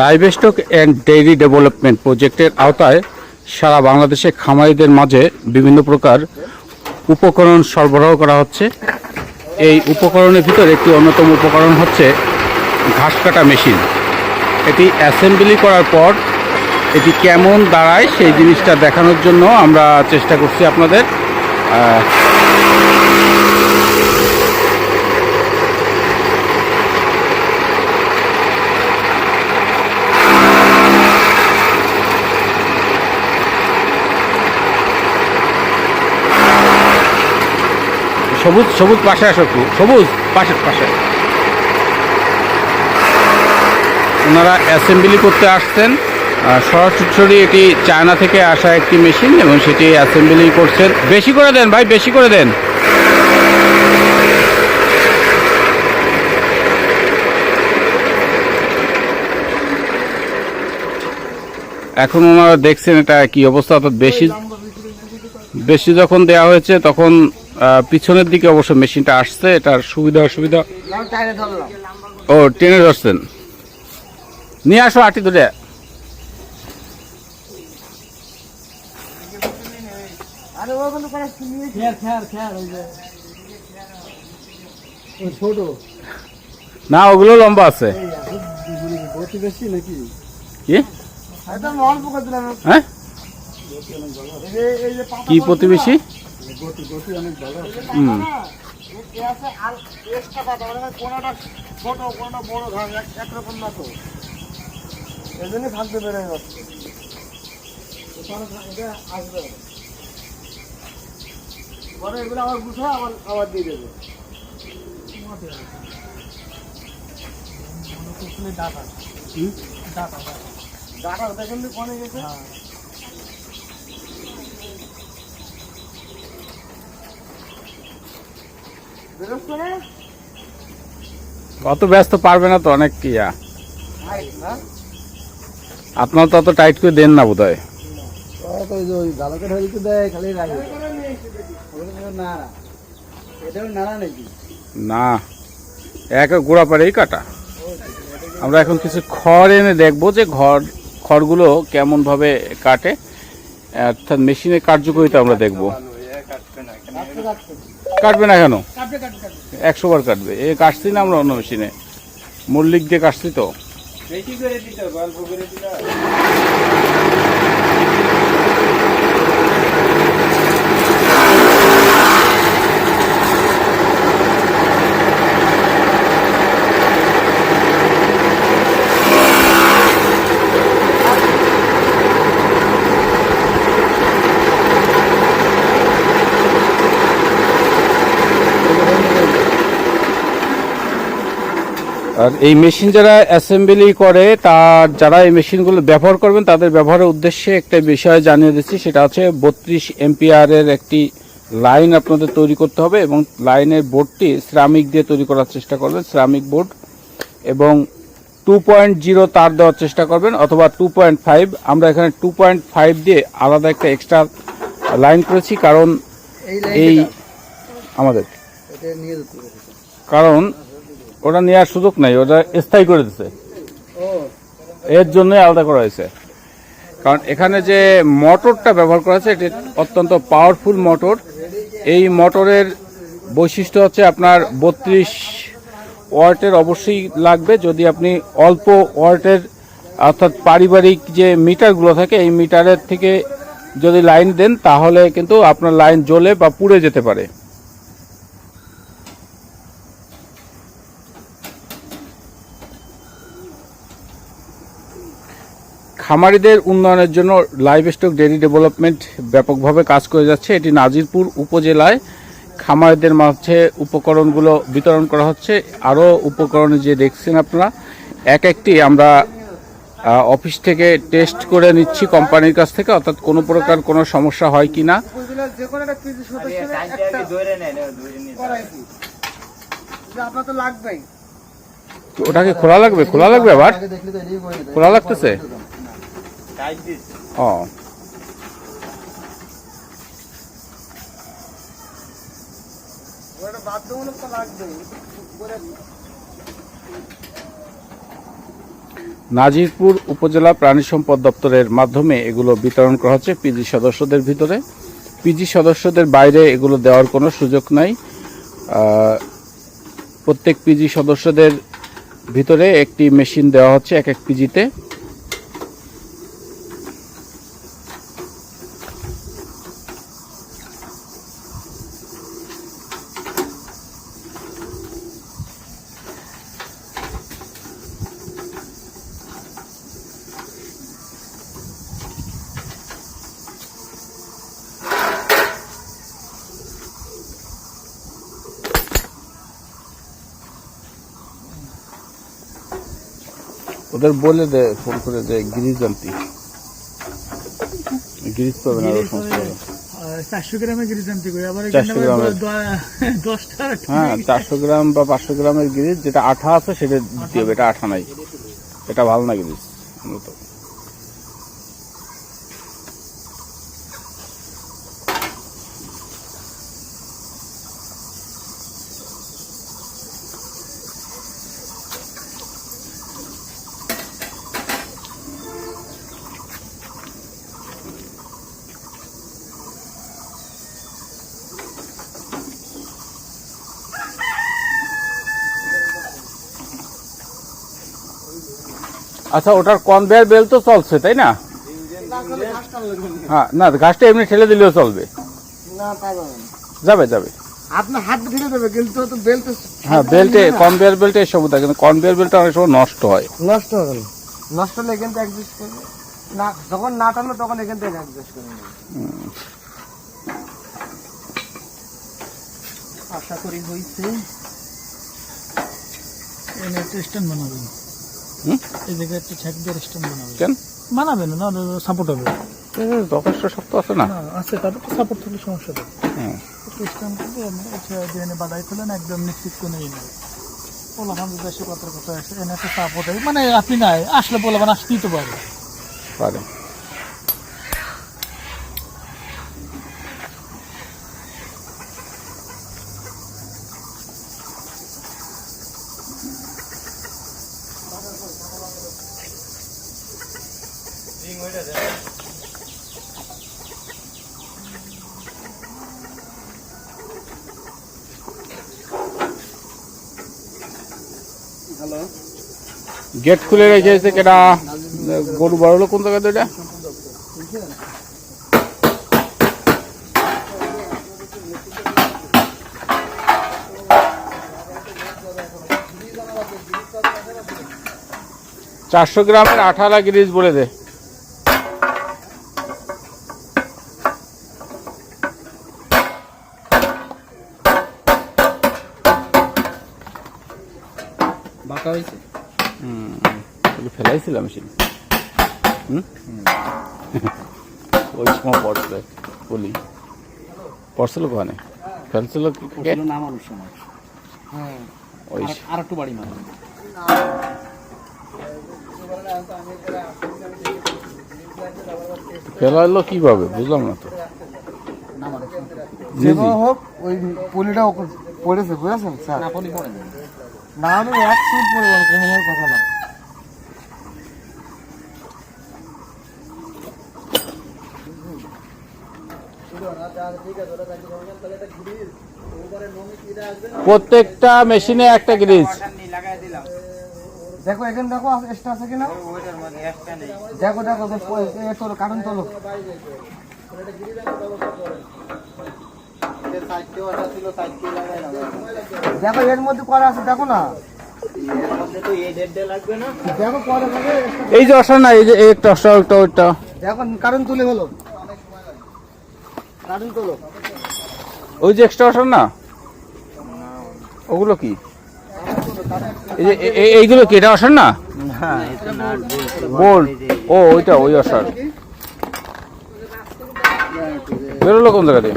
Live stock and dairy development প্রজেক্টের আওতায় সারা বাংলাদেশে খামারিদের মাঝে বিভিন্ন প্রকার উপকরণ সরবরাহ করা হচ্ছে। এই উপকরণের ভিতর একটি অন্যতম উপকরণ হচ্ছে ঘাস কাটা মেশিন। এটি অ্যাসেম্বলি করার পর এটি কেমন দাঁড়ায় সেই জিনিসটা দেখানোর জন্য আমরা চেষ্টা করছি আপনাদের সবুজ সবুজ পাশে আসো একটু। সবুজ পাশে পাশে। ওনারা অ্যাসেম্বলি করতে আসছেন। সরাসরি এটি চায়না থেকে আসা একটি মেশিন এবং সেটি অ্যাসেম্বলি করছেন বেশি করে দেন ভাই, বেশি করে দেন। এখন ওনারা দেখছেন এটা কি অবস্থা, অর্থাৎ বেশি বেশি যখন দেওয়া হয়েছে, তখন পিছনের দিকে অবশ্য মেশিনটা আসছে, এটার সুবিধা অসুবিধা? ও, টেনে ধরছেন। নিয়ে আসো আটি ধরে। না, ওগুলো লম্বা আছে। কি? হ্যাঁ? প্রতিবেশী? গতি গতি অনেক ভালো হুম। আর এক্সট্রা পাতা মানে ছোট কোনটা বড় ধান একরকম না এই জন্য থাকতে বেড়ে যাচ্ছে এটা আসবে। পরে এগুলো আবার গুছা আবার আবার দিয়ে দেবে। ডাটা ওটা কিন্তু কোনে গেছে। বেরোচ্ছে অত ব্যস্ত পারবে না তো অনেক ইয়া আপনার তো অত টাইট করে দেন না বোধ হয় না, এক গোড়া পারেই কাটা। আমরা এখন কিছু খড় এনে দেখব যে ঘর খড়গুলো কেমন ভাবে কাটে। অর্থাৎ মেশিনের কার্যকারিতা আমরা দেখব। কাটবে না কেন? কাটবে কাটবে কাটবে। একশো বার কাটবে। এ কাটছি না আমরা অন্য মেশিনে? মল্লিক দিয়ে কাটছি তো। আর এই মেশিন যারা অ্যাসেম্বলি করে তার যারা এই মেশিনগুলো ব্যবহার করবেন তাদের ব্যবহারের উদ্দেশ্যে একটা বিষয় জানিয়ে দিচ্ছি সেটা হচ্ছে বত্রিশ এমপিআর এর একটি লাইন আপনাদের তৈরি করতে হবে এবং লাইনের বোর্ডটি শ্রামিক দিয়ে তৈরি করার চেষ্টা করবেন শ্রামিক বোর্ড এবং টু পয়েন্ট জিরো তার দেওয়ার চেষ্টা করবেন অথবা টু পয়েন্ট ফাইভ আমরা এখানে টু পয়েন্ট ফাইভ দিয়ে আলাদা একটা এক্সট্রা লাইন করেছি কারণ এই আমাদের। কারণ ওটা নেওয়ার সুযোগ নাই ওটা স্থায়ী করে দিচ্ছে এর জন্য আলাদা করা হয়েছে। কারণ এখানে যে মোটরটা ব্যবহার করা হয়েছে, এটি অত্যন্ত পাওয়ারফুল মোটর। এই মোটরের বৈশিষ্ট্য হচ্ছে আপনার বত্রিশ ওয়াটের অবশ্যই লাগবে। যদি আপনি অল্প ওয়াটের, অর্থাৎ পারিবারিক যে মিটারগুলো থাকে, এই মিটারের থেকে যদি লাইন দেন, তাহলে কিন্তু আপনার লাইন জ্বলে বা পুড়ে যেতে পারে। খামারিদের উন্নয়নের জন্য লাইভ স্টক ডেয়ারি ডেভেলপমেন্ট ব্যাপকভাবে কাজ করে যাচ্ছে। এটি নাজিরপুর উপজেলায় খামারিদের মাঝে উপকরণগুলো বিতরণ করা হচ্ছে। আরও উপকরণ যে দেখছেন আপনারা, এক একটি আমরা অফিস থেকে টেস্ট করে নিচ্ছি কোম্পানির কাছ থেকে, অর্থাৎ কোনো প্রকার কোনো সমস্যা হয় কি না। ওটাকে খোলা লাগবে খোলা লাগবে আবার? খোলা লাগতেছে? নাজিরপুর উপজেলা প্রাণী সম্পদ দপ্তরের মাধ্যমে এগুলো বিতরণ করা হচ্ছে পিজি সদস্যদের ভিতরে। পিজি সদস্যদের বাইরে এগুলো দেওয়ার কোনো সুযোগ নাই। প্রত্যেক পিজি সদস্যদের ভিতরে একটি মেশিন দেওয়া হচ্ছে এক এক পিজিতে ওদের বলে দে ফোন করে যে গ্রিজ আনতি। গ্রিজ পাবে না। চারশো গ্রামের গিরিজ আনতে করি। আবার দশটা হ্যাঁ চারশো গ্রাম বা পাঁচশো গ্রামের গিরিজ যেটা আঠা আছে সেটা দিতে হবে এটা আঠা নাই। এটা ভালো না গিরিজ মূলত। আচ্ছা ওটার কনভেয়ার বেল তো চলছে তাই না? হ্যাঁ না ঘাসটা এমনি ঠেলে দিলেও চলবে। না যাবে যাবে যাবে। আপনার হাত ঢেলে দেবে কিন্তু তো বেল্ট হ্যাঁ বেল্টে কনভেয়ার বেল্টে এসব থাকে কিন্তু কনভেয়ার বেল্টটা অনেক সময় নষ্ট হয়। নষ্ট হবে নষ্ট হলে এখান থেকে অ্যাডজাস্ট করবে না যখন না টানবে তখন এখান থেকে অ্যাডজাস্ট আশা করি হয়েছে। বানাবেন? এই জায়গায় একটা দিয়ে কেন? না সাপোর্ট হবে। যথেষ্ট শক্ত আছে না? আছে সাপোর্ট থাকলে সমস্যা নেই। এনে বাদাই একদম নিশ্চিত কথার কথা আসে এনে একটা সাপোর্ট মানে আপনি নাই আসলে বলবেন আসতেই তো পারে। পারে। গেট খুলে রেখেছে কেটা গরু বড় হলো কোন জায়গায় তো এটা? চারশো গ্রামের আঠালা গিরিজ বলে দে। বাঁকা হয়েছে? হুম ফেলাইছিলাম মেশিন হুম? ওই সময় পড়ছে বলি। পড়ছিল ওখানে ফেলছিল কি নামানোর সময়। হ্যাঁ ওই আর একটু বাড়ি মারো ফেলা কীভাবে? বুঝলাম না তো। যেভাবে হোক ওই পলিটা ওকে- পড়েছে বুঝেছেন স্যার? না পলি পড়ে না আমি এক পড়বে না, কোনো কথা না। প্রত্যেকটা মেশিনে একটা গ্রিজ। দেখো এখানে দেখো এক্সট্রা আছে কিনা? দেখো দেখো তোলো কারণ তোলো। দেখো এর মধ্যে করা আছে দেখো না। এই যে না এই যে একটা ওইটা। দেখো কারণ তুলে হলো। কারণ তোলো। ওই যে এক্সট্রা না? ওগুলো কি? এইগুলো কি এটা অসার না? বোল্ট ও ওইটা ওই অসার। বেরোলো কোন জায়গাতে